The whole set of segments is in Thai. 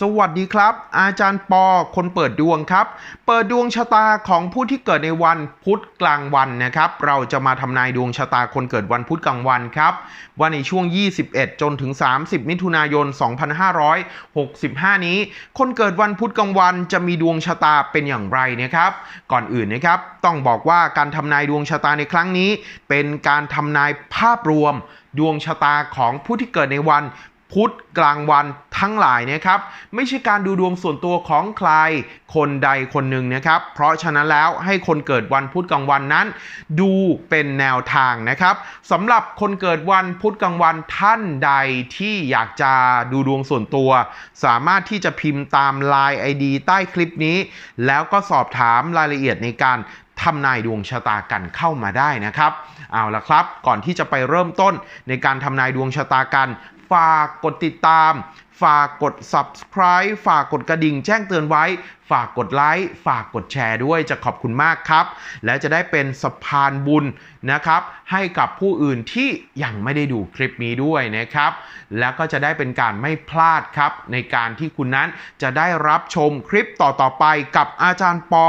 สวัสดีครับ อาจารย์ปอคนเปิดดวงครับ เปิดดวงชะตาของผู้ที่เกิดในวันพุธกลางวันนะครับ เราจะมาทำนายดวงชะตาคนเกิดวันพุธกลางวันครับ ว่าในช่วง 21 จนถึง 30 มิถุนายน 2565 นี้ คนเกิดวันพุธกลางวันจะมีดวงชะตาเป็นอย่างไรนะครับ ก่อนอื่นนะครับ ต้องบอกว่าการทำนายดวงชะตาในครั้งนี้ เป็นการทำนายภาพรวมดวงชะตาของผู้ที่เกิดในวัน พุธกลางวันทั้งหลายนะครับ ไม่ใช่การดูดวงส่วนตัวของใครคนใดคนหนึ่งนะครับ เพราะฉะนั้นแล้วให้คนเกิดวันพุธกลางวันนั้น ดูเป็นแนวทางนะครับสำหรับคนเกิดวันพุธกลางวันท่านใดที่อยากจะดูดวงส่วนตัว สามารถที่จะพิมพ์ตาม Line ID ใต้คลิปนี้ แล้วก็สอบถามรายละเอียดในการทำนายดวงชะตากันเข้ามาได้นะครับ เอาละครับ ก่อนที่จะไปเริ่มต้นในการทำนายดวงชะตากัน ฝากกดติดตาม ฝากกด subscribe ฝากกดกระดิ่งแจ้งเตือนไว้ ฝากกดไลค์ฝากกดแชร์ด้วยจะขอบคุณมากครับ และจะได้เป็นสะพานบุญนะครับ ให้กับผู้อื่นที่ยังไม่ได้ดูคลิปนี้ด้วยนะครับ แล้วก็จะได้เป็นการไม่พลาดครับ ในการที่คุณนั้นจะได้รับชมคลิปต่อๆไปกับอาจารย์ปอ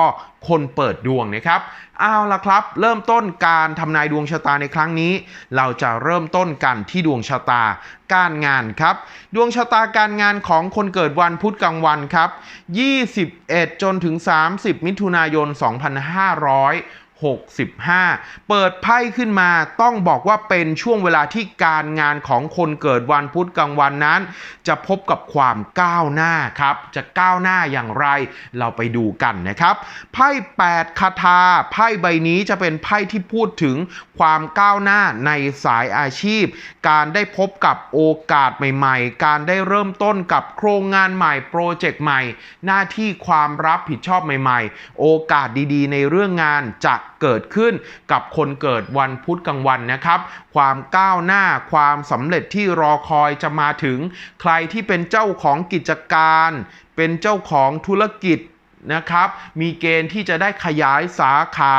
คนเปิดดวงนะครับเอาละครับ เริ่มต้นการทำนายดวงชะตาในครั้งนี้ เราจะเริ่มต้นกันที่ดวงชะตาการงานครับ ดวงชะตาการงานของคนเกิดวันพุธกลางวันครับ 21จนถึง 30 มิถุนายน 2500 65 เปิดไพ่ขึ้นมาต้องบอกว่าเป็นช่วงเวลาที่การงานของคนเกิดวันพุธกลางวันนั้น จะพบกับความก้าวหน้าครับ จะก้าวหน้าอย่างไรเราไปดูกันนะครับไพ่8คาถาไพ่ใบนี้จะเป็นไพ่ที่พูดถึงความก้าวหน้าในสายอาชีพ การได้พบกับโอกาสใหม่ ๆ การได้เริ่มต้นกับโครงงานใหม่โปรเจกต์ใหม่ หน้าที่ความรับผิดชอบใหม่ ๆ โอกาสดีๆ ในเรื่องงานจะ เกิดขึ้นกับคนเกิดวันพุธกลางวันนะครับ ความก้าวหน้าความสำเร็จที่รอคอยจะมาถึง ใครที่เป็นเจ้าของกิจการ เป็นเจ้าของธุรกิจ นะครับ มีเกณฑ์ที่จะได้ขยายสาขา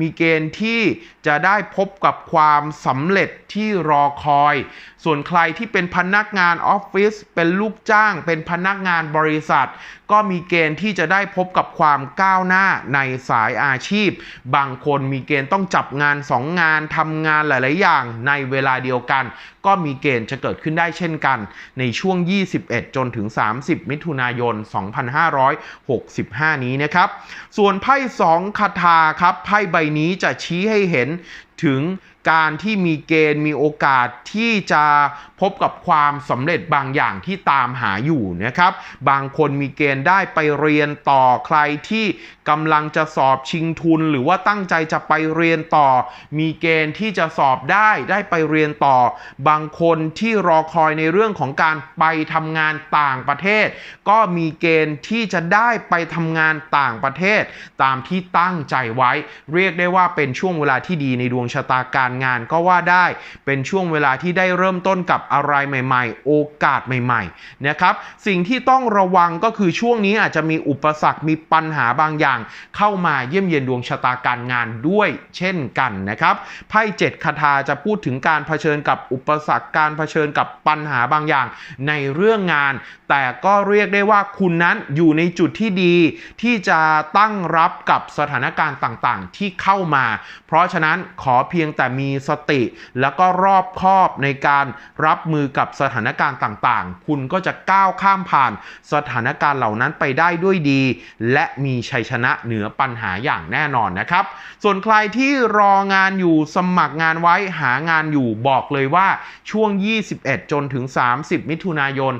มีเกณฑ์ที่จะได้พบกับความสำเร็จที่รอคอย ส่วนใครที่เป็นพนักงานออฟฟิศ เป็นลูกจ้าง เป็นพนักงานบริษัท ก็มีเกณฑ์ที่จะได้พบกับความก้าวหน้าในสายอาชีพ บางคนมีเกณฑ์ต้องจับงานสองงานทำงานหลาย ๆ อย่างในเวลาเดียวกัน ก็มีเกณฑ์จะเกิดขึ้นได้เช่นกัน ในช่วง 21 จนถึง 30 มิถุนายน 2565 นี้นะครับ ส่วนไพ่ 2 คาถาครับ ไพ่ใบนี้จะชี้ให้เห็นถึง การที่มีเกณฑ์มีโอกาสที่จะพบกับความสำเร็จบางอย่างที่ตามหาอยู่นะครับ บางคนมีเกณฑ์ได้ไปเรียนต่อใครที่กำลังจะสอบชิงทุน หรือว่าตั้งใจจะไปเรียนต่อ มีเกณฑ์ที่จะสอบได้ได้ไปเรียนต่อ บางคนที่รอคอยในเรื่องของการไปทำงานต่างประเทศ ก็มีเกณฑ์ที่จะได้ไปทำงานต่างประเทศ ตามที่ตั้งใจไว้ เรียกได้ว่าเป็นช่วงเวลาที่ดีในดวงชะตาการงานก็ว่าได้ เป็นช่วงเวลาที่ได้เริ่มต้นกับอะไรใหม่ ๆ โอกาสใหม่ๆนะครับสิ่งที่ต้องระวังก็คือช่วงนี้อาจจะมีอุปสรรคมีปัญหาบางอย่าง เข้ามาเยี่ยมเยียนดวงชะตาการงานด้วยเช่นกันนะครับไพ่เจ็ดคาถาจะพูดถึงการเผชิญกับอุปสรรคการเผชิญกับปัญหาบางอย่าง ในเรื่องงานแต่ก็เรียกได้ว่าคุณนั้นอยู่ในจุดที่ดี ที่จะตั้งรับกับสถานการณ์ต่างๆ ที่เข้ามา เพราะฉะนั้นขอเพียงแต่มีสติ แล้วก็รอบคอบในการรับมือกับสถานการณ์ต่างๆ คุณก็จะก้าวข้ามผ่านสถานการณ์เหล่านั้นไปได้ด้วยดี และมีชัยชนะเหนือปัญหาอย่างแน่นอนนะครับ ส่วนใครที่รองานอยู่สมัครงานไว้หางานอยู่บอกเลยว่าช่วง 21 จนถึง 30 มิถุนายน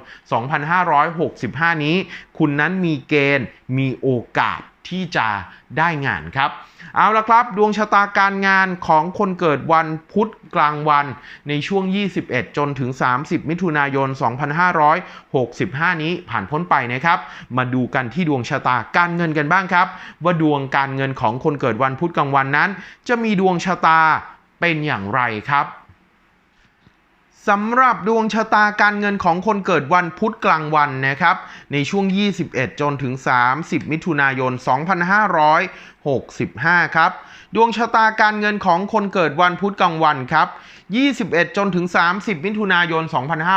2565 นี้ คุณนั้นมีเกณฑ์มีโอกาสที่จะได้งานครับ เอาละครับ ดวงชะตาการงานของคนเกิดวันพุธกลางวันในช่วง 21 จนถึง 30 มิถุนายน 2565 นี้ผ่านพ้นไปนะครับ มาดูกันที่ดวงชะตาการเงินกันบ้างครับ ว่าดวงการเงินของคนเกิดวันพุธกลางวันนั้น จะมีดวงชะตาเป็นอย่างไรครับ สำหรับดวงชะตาการเงินของคนเกิดวันพุธกลางวันนะครับ ในช่วง 21 จนถึง 30 มิถุนายน 2565 ครับ ดวงชะตาการเงินของคนเกิดวันพุธกลางวันครับ 21 จนถึง 30 มิถุนายน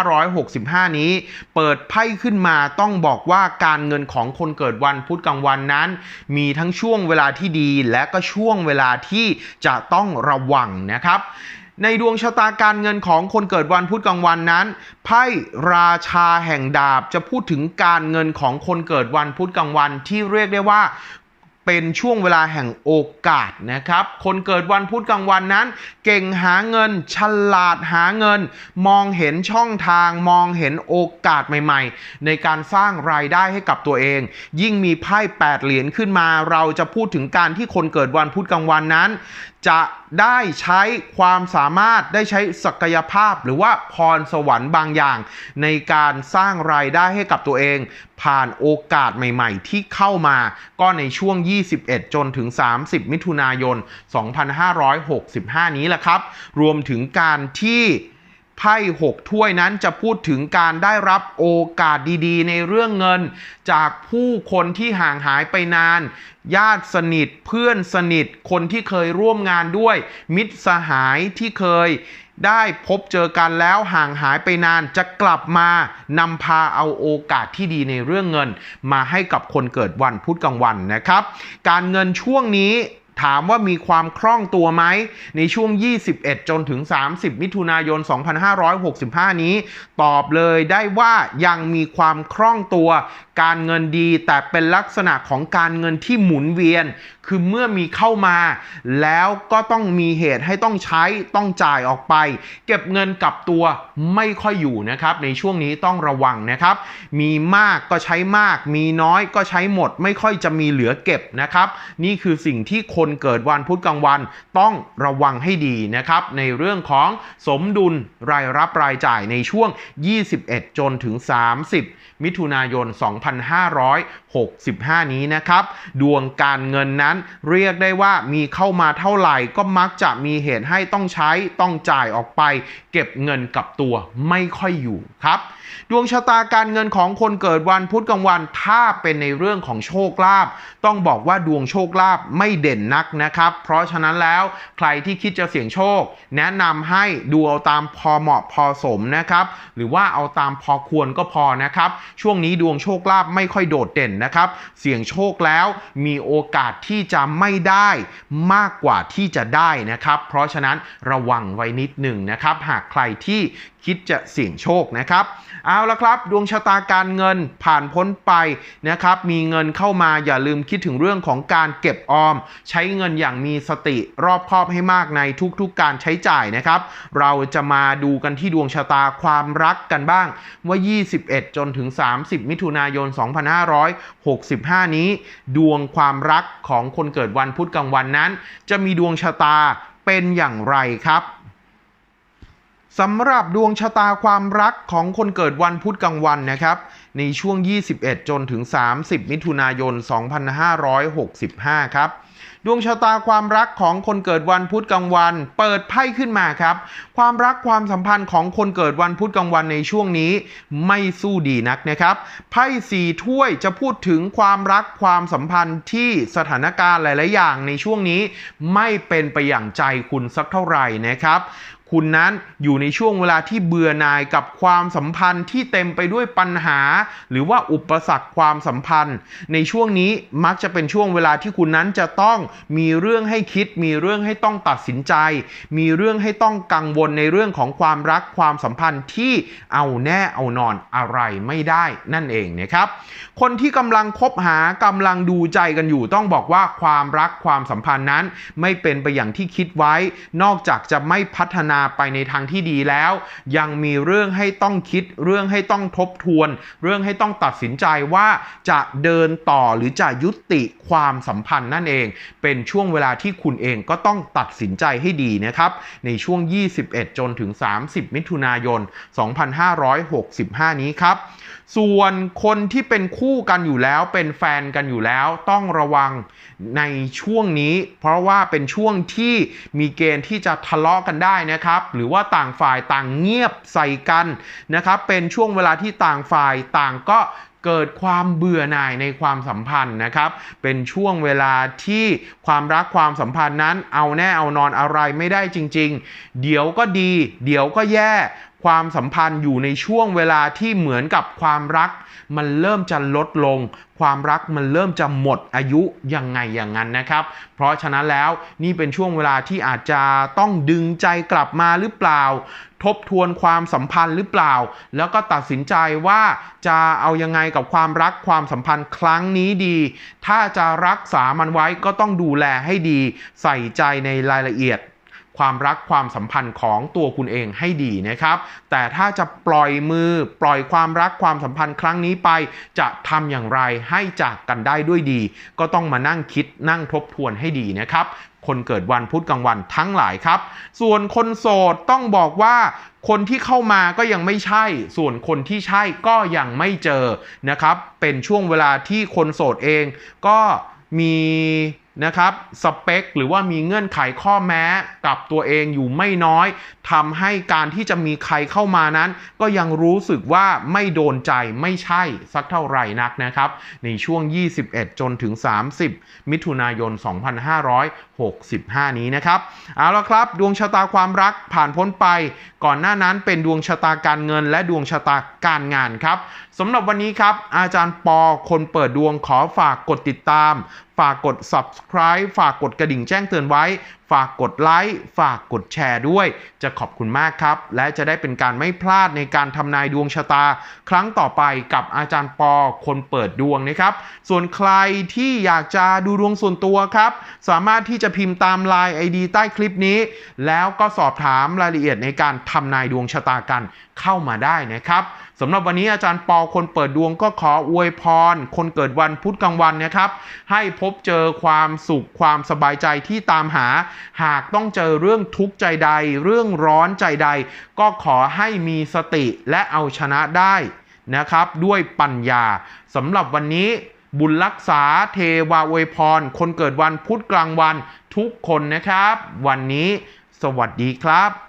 2565 นี้ เปิดไพ่ขึ้นมาต้องบอกว่าการเงินของคนเกิดวันพุธกลางวันนั้น มีทั้งช่วงเวลาที่ดีและก็ช่วงเวลาที่จะต้องระวังนะครับ ในดวงชะตาการเงินของคนเกิดวันพุธกลางวันนั้น ไพ่ราชาแห่งดาบจะพูดถึงการเงินของคนเกิดวันพุธกลางวัน ที่เรียกได้ว่าเป็นช่วงเวลาแห่งโอกาสนะครับ คนเกิดวันพุธกลางวันนั้น เก่งหาเงิน ฉลาดหาเงิน มองเห็นช่องทาง มองเห็นโอกาสใหม่ๆ ในการสร้างรายได้ให้กับตัวเอง ยิ่งมีไพ่8เหรียญขึ้นมา เราจะพูดถึงการที่คนเกิดวันพุธกลางวันนั้น จะ ได้ใช้ความสามารถได้ใช้ศักยภาพ หรือว่าพรสวรรค์บางอย่าง ในการสร้างรายได้ให้กับตัวเอง ผ่านโอกาสใหม่ๆ ที่เข้ามาก็ในช่วง 21 จนถึง 30 มิถุนายน 2565 นี้แหละครับ รวมถึงการที่ ไพ่หกถ้วยนั้นจะพูดถึงการได้รับโอกาสดีๆ ในเรื่องเงิน จากผู้คนที่ห่างหายไปนาน ญาติสนิทเพื่อนสนิท คนที่เคยร่วมงานด้วย มิตรสหายที่เคยได้พบเจอกันแล้วห่างหายไปนานจะกลับมานำพาเอาโอกาสที่ดีในเรื่องเงิน มาให้กับคนเกิดวันพุธกลางวันนะครับ การเงินช่วงนี้ ถามว่ามีความคล่องตัวไหม ในช่วง 21 จนถึง 30 มิถุนายน 2565 นี้ ตอบเลยได้ว่ายังมีความคล่องตัว การเงินดีแต่เป็นลักษณะของการเงินที่หมุนเวียน คือเมื่อมีเข้ามา แล้วก็ต้องมีเหตุให้ต้องใช้ต้องจ่ายออกไป เก็บเงินกลับตัวไม่ค่อยอยู่นะครับ ในช่วงนี้ต้องระวังนะครับ มีมากก็ใช้มาก มีน้อยก็ใช้หมด ไม่ค่อยจะมีเหลือเก็บนะครับ นี่คือสิ่งที่คนเกิดวันพุธกลางวัน ต้องระวังให้ดีนะครับ ในเรื่องของสมดุลรายรับรายจ่ายในช่วง 21 จนถึง 30 มิถุนายน 2565 นี้นะครับ ดวงการเงินนั้นเรียกได้ว่ามีเข้ามาเท่าไหร่ก็มักจะมีเหตุให้ต้องใช้ต้องจ่ายออกไป เก็บเงินกับตัวไม่ค่อยอยู่ครับ ดวงชะตาการเงินของคนเกิดวันพุธกลางวันถ้าเป็นในเรื่องของโชคลาภต้องบอกว่าดวงโชคลาภไม่เด่นนักนะครับ เพราะฉะนั้นแล้วใครที่คิดจะเสี่ยงโชค แนะนำให้ดูเอาตามพอเหมาะพอสมนะครับ หรือว่าเอาตามพอควรก็พอนะครับ ช่วงนี้ดวงโชคลาภไม่ค่อยโดดเด่นนะครับ เสี่ยงโชคแล้วมีโอกาสที่จะไม่ได้มากกว่าที่จะได้นะครับ เพราะฉะนั้นระวังไว้นิดหนึ่งนะครับ หากใครที่ คิดจะเสี่ยงโชคนะครับ เอาละครับ ดวงชะตาการเงินผ่านพ้นไปนะครับ มีเงินเข้ามาอย่าลืมคิดถึงเรื่องของการเก็บออม ใช้เงินอย่างมีสติรอบคอบให้มากในทุกๆการใช้จ่ายนะครับ เราจะมาดูกันที่ดวงชะตาความรักกันบ้างว่า 21 จนถึง 30 มิถุนายน 2565 นี้ ดวงความรักของคนเกิดวันพุธกลางวันนั้น จะมีดวงชะตาเป็นอย่างไรครับ สำหรับดวงชะตาความรักของคนเกิดวันพุธกลางวันนะครับ ในช่วง 21 จนถึง 30 มิถุนายน 2565 ครับดวงชะตาความรักของคนเกิดวันพุธกลางวัน เปิดไพ่ขึ้นมาครับ ความรักความสัมพันธ์ของคนเกิดวันพุธกลางวันในช่วงนี้ ไม่สู้ดีนักนะครับไพ่สี่ถ้วยจะพูดถึงความรักความสัมพันธ์ที่สถานการณ์หลาย ๆ อย่างในช่วงนี้ ไม่เป็นไปอย่างใจคุณสักเท่าไหร่นะครับคุณนั้นอยู่ในช่วงเวลาที่เบื่อหน่ายกับความสัมพันธ์ที่เต็มไปด้วยปัญหา หรือว่าอุปสรรคความสัมพันธ์ ในช่วงนี้มักจะเป็นช่วงเวลาที่คุณนั้นจะต้องมีเรื่องให้คิด มีเรื่องให้ต้องตัดสินใจ มีเรื่องให้ต้องกังวลในเรื่องของความรักความสัมพันธ์ที่เอาแน่เอานอนอะไรไม่ได้นั่นเองนะครับ คนที่กำลังคบหากำลังดูใจกันอยู่ต้องบอกว่าความรักความสัมพันธ์นั้น ไม่เป็นไปอย่างที่คิดไว้ นอกจากจะไม่พัฒนาไปในทางที่ดีแล้ว ยังมีเรื่องให้ต้องคิด เรื่องให้ต้องทบทวน เรื่องให้ต้องตัดสินใจว่าจะเดินต่อหรือจะยุติความสัมพันธ์นั่นเองเป็นช่วงเวลาที่คุณเองก็ต้องตัดสินใจให้ดีนะครับ ในช่วง 21 จนถึง 30 มิถุนายน 2565 นี้ครับ ส่วนคนที่เป็นคู่กันอยู่แล้ว เป็นแฟนกันอยู่แล้ว ต้องระวังในช่วงนี้ เพราะว่าเป็นช่วงที่มีเกณฑ์ที่จะทะเลาะกันได้นะครับ หรือว่าต่างฝ่ายต่างเงียบใส่กันนะครับ เป็นช่วงเวลาที่ต่างฝ่ายต่างก็เกิดความเบื่อหน่ายในความสัมพันธ์นะครับ เป็นช่วงเวลาที่ความรักความสัมพันธ์นั้น เอาแน่เอานอนอะไรไม่ได้จริง ๆ เดี๋ยวก็ดี เดี๋ยวก็แย่ ความสัมพันธ์อยู่ในช่วงเวลาที่เหมือนกับความรัก มันเริ่มจะลดลง ความรักมันเริ่มจะหมดอายุยังไงอย่างนั้นนะครับ เพราะฉะนั้นแล้วนี่เป็นช่วงเวลาที่อาจจะต้องดึงใจกลับมาหรือเปล่า ทบทวนความสัมพันธ์หรือเปล่า แล้วก็ตัดสินใจว่าจะเอายังไงกับความรักความสัมพันธ์ครั้งนี้ดี ถ้าจะรักษามันไว้ก็ต้องดูแลให้ดี ใส่ใจในรายละเอียด ความรักความสัมพันธ์ของตัวคุณเองให้ดีนะครับ แต่ถ้าจะปล่อยมือปล่อยความรักความสัมพันธ์ครั้งนี้ไป จะทำอย่างไรให้จากกันได้ด้วยดี ก็ต้องมานั่งคิดนั่งทบทวนให้ดีนะครับคนเกิดวันพุธกลางวันทั้งหลายครับ ส่วนคนโสดต้องบอกว่าคนที่เข้ามาก็ยังไม่ใช่ ส่วนคนที่ใช่ก็ยังไม่เจอนะครับ เป็นช่วงเวลาที่คนโสดเองก็มี นะครับสเปคหรือว่ามีเงื่อนไขข้อแม้กับตัวเองอยู่ไม่น้อยทำให้การที่จะมีใครเข้ามานั้น ก็ยังรู้สึกว่าไม่โดนใจไม่ใช่สักเท่าไหร่นักนะครับในช่วง 21 จนถึง 30 มิถุนายน 2565 นี้นะครับเอาละครับ ดวงชะตาความรักผ่านพ้นไป ก่อนหน้านั้นเป็นดวงชะตาการเงิน และดวงชะตาการงานครับสำหรับวันนี้ครับ อาจารย์ปอคนเปิดดวงขอฝากกดติดตาม ฝากกด subscribe ฝากกดกระดิ่งแจ้งเตือนไว้ฝากกดไลค์ฝากกดแชร์ด้วย จะขอบคุณมากครับ และจะได้เป็นการไม่พลาดในการทำนายดวงชะตา ครั้งต่อไปกับอาจารย์ปอคนเปิดดวงนะครับ ส่วนใครที่อยากจะดูดวงส่วนตัวครับ สามารถที่จะพิมพ์ตามไลน์ ID ใต้คลิปนี้ แล้วก็สอบถามรายละเอียดในการทำนายดวงชะตากันเข้ามาได้นะครับสำหรับวันนี้อาจารย์ปอคนเปิดดวงก็ขออวยพร คนเกิดวันพุธกลางวันนะครับ ให้พบเจอความสุขความสบายใจที่ตามหาหากต้องเจอเรื่องทุกข์ใจใด เรื่องร้อนใจใด ก็ขอให้มีสติและเอาชนะได้นะครับ ด้วยปัญญาสำหรับวันนี้บุญรักษาเทวาอวยพร คนเกิดวันพุธกลางวันทุกคนนะครับ วันนี้ สวัสดีครับ